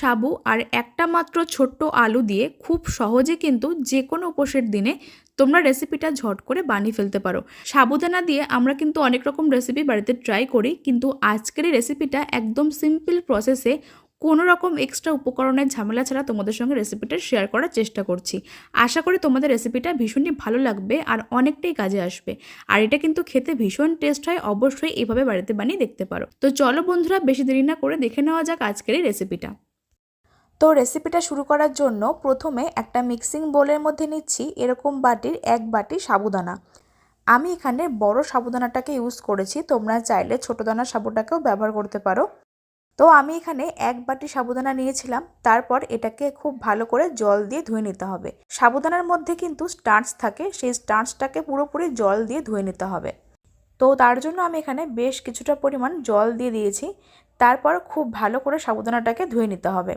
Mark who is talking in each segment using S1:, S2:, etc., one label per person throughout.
S1: সাবু আর একটা মাত্র ছোট্ট আলু দিয়ে খুব সহজে কিন্তু যে কোনো উপোসের দিনে তোমরা রেসিপিটা ঝট করে বানিয়ে ফেলতে পারো। সাবুদানা দিয়ে আমরা কিন্তু অনেক রকম রেসিপি বাড়িতে ট্রাই করি, কিন্তু আজকের এই রেসিপিটা একদম সিম্পল প্রসেসে কোনো রকম এক্সট্রা উপকরণের ঝামেলা ছাড়া তোমাদের সঙ্গে রেসিপিটা শেয়ার করার চেষ্টা করছি। আশা করি তোমাদের রেসিপিটা ভীষণই ভালো লাগবে আর অনেকটাই কাজে আসবে। আর এটা কিন্তু খেতে ভীষণ টেস্ট হয়, অবশ্যই এভাবে বাড়িতে বানিয়ে দেখতে পারো। তো চলো বন্ধুরা, বেশি দেরি না করে দেখে নেওয়া যাক আজকের এই রেসিপিটা
S2: তো রেসিপিটা শুরু করার জন্য প্রথমে একটা মিক্সিং বোলের মধ্যে নিচ্ছি এরকম বাটির এক বাটি সাবুদানা। আমি এখানে বড় সাবুদানাটাকে ইউজ করেছি, তোমরা চাইলে ছোটো দানার সাবুটাকেও ব্যবহার করতে পারো। তো আমি এখানে এক বাটি সাবুদানা নিয়েছিলাম, তারপর এটাকে খুব ভালো করে জল দিয়ে ধুয়ে নিতে হবে। সাবুদানার মধ্যে কিন্তু স্টার্চ থাকে, সেই স্টার্চটাকে পুরোপুরি জল দিয়ে ধুয়ে নিতে হবে। তো তার জন্য আমি এখানে বেশ কিছুটা পরিমাণ জল দিয়ে দিয়েছি, তারপর খুব ভালো করে সাবুদানাটাকে ধুয়ে নিতে হবে।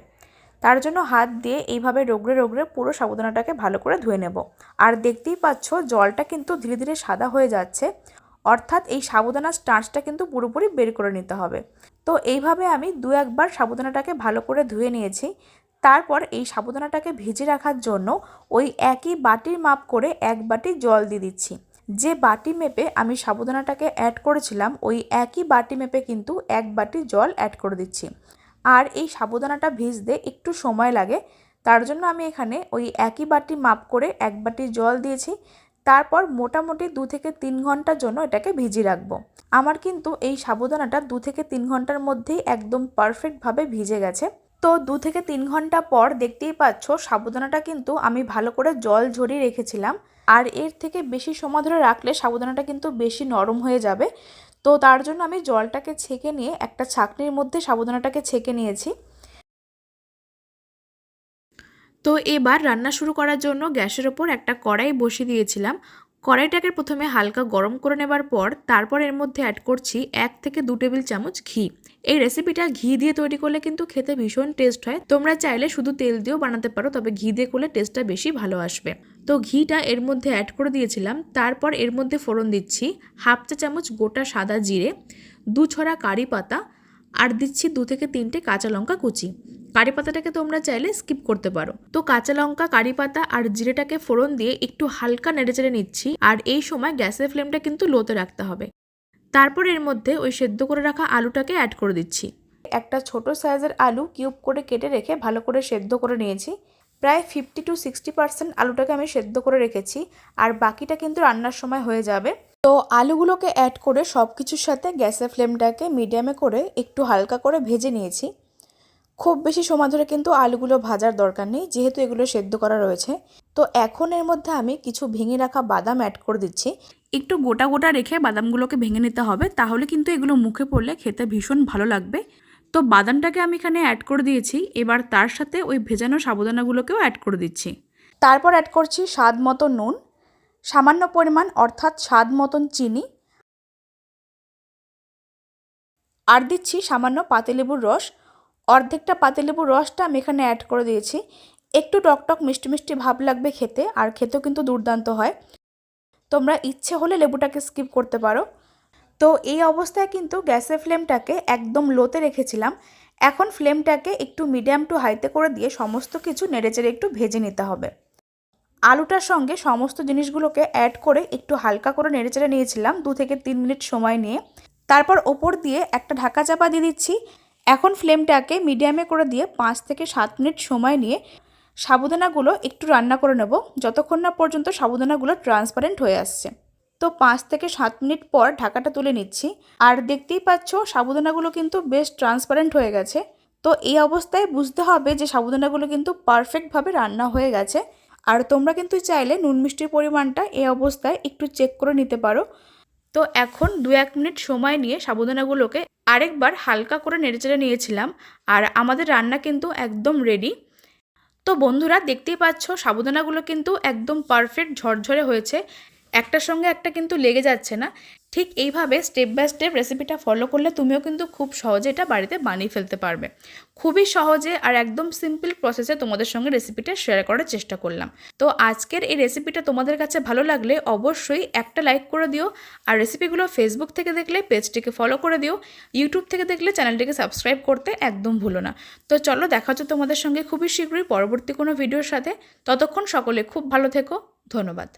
S2: তার জন্য হাত দিয়ে এইভাবে রোগড়ে রোগড়ে পুরো সাবুদানাটাকে ভালো করে ধুয়ে নেব। আর দেখতেই পাচ্ছ, জলটা কিন্তু ধীরে ধীরে সাদা হয়ে যাচ্ছে। অর্থাৎ এই সাবুদানার স্টার্চটা কিন্তু পুরোপুরি বের করে নিতে হবে। তো এইভাবে আমি দু একবার সাবুদানাটাকে ভালো করে ধুয়ে নিয়েছি। তারপর এই সাবুদানাটাকে ভিজে রাখার জন্য ওই একই বাটির মাপ করে এক বাটি জল দিয়ে দিচ্ছি। যে বাটি মেপে আমি সাবুদানাটাকে অ্যাড করেছিলাম, ওই একই বাটি মেপে কিন্তু এক বাটি জল অ্যাড করে দিচ্ছি। আর এই সাবুদানাটা ভিজতে একটু সময় লাগে। তার জন্য আমি এখানে ওই একই বাটি মাপ করে এক বাটি জল দিয়েছি। তারপর মোটামুটি দু থেকে তিন ঘণ্টার জন্য এটাকে ভিজিয়ে রাখব। আমার কিন্তু এই সাবুদানাটা দু থেকে তিন ঘণ্টার মধ্যেই একদম পারফেক্টভাবে ভিজে গেছে। তো দু থেকে তিন ঘণ্টা পর দেখতেই পাচ্ছ সাবুদানাটা কিন্তু আমি ভালো করে জল ঝরিয়ে রেখেছিলাম। আর এর থেকে বেশি সময় ধরে রাখলে সাবুদানাটা কিন্তু বেশি নরম হয়ে যাবে। তো তার জন্য আমি জলটাকে ছেঁকে নিয়ে একটা ছাকনির মধ্যে সাবুদানাটাকে ছেঁকে নিয়েছি।
S1: তো এবার রান্না শুরু করার জন্য গ্যাসের ওপর একটা কড়াই বসিয়ে দিয়েছিলাম। কড়াইটাকে প্রথমে হালকা গরম করে নেবার পর তারপর এর মধ্যে অ্যাড করছি এক থেকে দু টেবিল চামচ ঘি। এই রেসিপিটা ঘি দিয়ে তৈরি করলে কিন্তু খেতে ভীষণ টেস্ট হয়। তোমরা চাইলে শুধু তেল দিয়েও বানাতে পারো, তবে ঘি দিয়ে করলে টেস্টটা বেশি ভালো আসবে। তো ঘিটা এর মধ্যে অ্যাড করে দিয়েছিলাম, তারপর এর মধ্যে ফোড়ন দিচ্ছি হাফ চা চামচ গোটা সাদা জিরে, দু ছড়া কারি পাতা, আর দিচ্ছি দু থেকে তিনটে কাঁচা লঙ্কা কুচি। কারি পাতাটাকে তোমরা চাইলে স্কিপ করতে পারো। তো কাঁচা লঙ্কা, কারি পাতা আর জিরেটাকে ফোড়ন দিয়ে একটু হালকা নেড়েচেড়ে নিচ্ছি আর এই সময় গ্যাসের ফ্লেমটা কিন্তু লোতে রাখতে হবে। তারপর এর মধ্যে ওই সেদ্ধ করে রাখা আলুটাকে অ্যাড করে দিচ্ছি।
S2: একটা ছোট সাইজের আলু কিউব করে কেটে রেখে ভালো করে সেদ্ধ করে নিয়েছি। প্রায় ফিফটি টু সিক্সটি পার্সেন্ট আলুটাকে আমি সেদ্ধ করে রেখেছি আর বাকিটা কিন্তু রান্নার সময় হয়ে যাবে। তো আলুগুলোকে অ্যাড করে সব কিছুর সাথে গ্যাসের ফ্লেমটাকে মিডিয়ামে করে একটু হালকা করে ভেজে নিয়েছি। খুব বেশি সময় ধরে কিন্তু আলুগুলো ভাজার দরকার নেই যেহেতু এগুলো সেদ্ধ করা রয়েছে। তো এখন এর মধ্যে আমি কিছু ভেঙে রাখা বাদাম অ্যাড করে দিচ্ছি।
S1: একটু গোটা গোটা রেখে বাদামগুলোকে ভেঙে নিতে হবে তাহলে কিন্তু এগুলো মুখে পড়লে খেতে ভীষণ ভালো লাগবে। তো বাদামটাকে আমি এখানে অ্যাড করে দিয়েছি এবার তার সাথে ওই ভেজানো সাবুদানাগুলোকেও অ্যাড করে দিচ্ছি।
S2: তারপর অ্যাড করছি স্বাদ মতো নুন সামান্য পরিমাণ অর্থাৎ স্বাদ মতন চিনি। আর দিচ্ছি সামান্য পাতিলেবুর রস অর্ধেকটা পাতিলেবুর রসটা আমি এখানে অ্যাড করে দিয়েছি। একটু টকটক মিষ্টি মিষ্টি ভাব লাগবে খেতে, আর খেতেও কিন্তু দুর্দান্ত হয়। তোমরা ইচ্ছে হলে লেবুটাকে স্কিপ করতে পারো। তো এই অবস্থায় কিন্তু গ্যাসের ফ্লেমটাকে একদম লোতে রেখেছিলাম। এখন ফ্লেমটাকে একটু মিডিয়াম টু হাইতে করে দিয়ে সমস্ত কিছু নেড়েচেড়ে একটু ভেজে নিতে হবে। আলুটার সঙ্গে সমস্ত জিনিসগুলোকে অ্যাড করে একটু হালকা করে নেড়েচেড়ে নিয়েছিলাম দু থেকে তিন মিনিট সময় নিয়ে। তারপর ওপর দিয়ে একটা ঢাকা চাপা দিয়ে দিচ্ছি। এখন ফ্লেমটাকে মিডিয়ামে করে দিয়ে পাঁচ থেকে সাত মিনিট সময় নিয়ে সাবুদানাগুলো একটু রান্না করে নেব, যতক্ষণ না পর্যন্ত সাবুদানাগুলো ট্রান্সপারেন্ট হয়ে আসছে। তো পাঁচ থেকে সাত মিনিট পর ঢাকাটা তুলে নিচ্ছি। আর দেখতেই পাচ্ছ সাবুদানাগুলো কিন্তু বেশ ট্রান্সপারেন্ট হয়ে গেছে। তো এই অবস্থায় বুঝতে হবে যে সাবুদানাগুলো কিন্তু পারফেক্টভাবে রান্না হয়ে গেছে। আর তোমরা কিন্তু চাইলে নুন মিষ্টির পরিমাণটা এই অবস্থায় একটু চেক করে নিতে পারো। তো এখন দু এক মিনিট সময় নিয়ে সাবুদানাগুলোকে আরেকবার হালকা করে নেড়েচেড়ে নিয়েছিলাম আর আমাদের রান্না কিন্তু একদম রেডি তো বন্ধুরা দেখতেই পাচ্ছ, সাবুদানাগুলো কিন্তু একদম পারফেক্ট ঝরঝরে হয়েছে। একটার সঙ্গে একটা কিন্তু লেগে যাচ্ছে না। ঠিক এইভাবে স্টেপ বাই স্টেপ রেসিপিটা ফলো করলে তুমিও কিন্তু খুব সহজে এটা বাড়িতে বানিয়ে ফেলতে পারবে।
S1: খুবই সহজে আর একদম সিম্পল প্রসেসে তোমাদের সঙ্গে রেসিপিটা শেয়ার করার চেষ্টা করলাম। তো আজকের এই রেসিপিটা তোমাদের কাছে ভালো লাগলে অবশ্যই একটা লাইক করে দিও আর রেসিপিগুলো ফেসবুক থেকে দেখলে পেজটিকে ফলো করে দিও। ইউটিউব থেকে দেখলে চ্যানেলটিকে সাবস্ক্রাইব করতে একদম ভুলো না। তো চলো দেখা হচ্ছে তোমাদের সঙ্গে খুবই শীঘ্রই পরবর্তী কোনো ভিডিওর সাথে। ততক্ষণ সকলে খুব ভালো থেকো। ধন্যবাদ।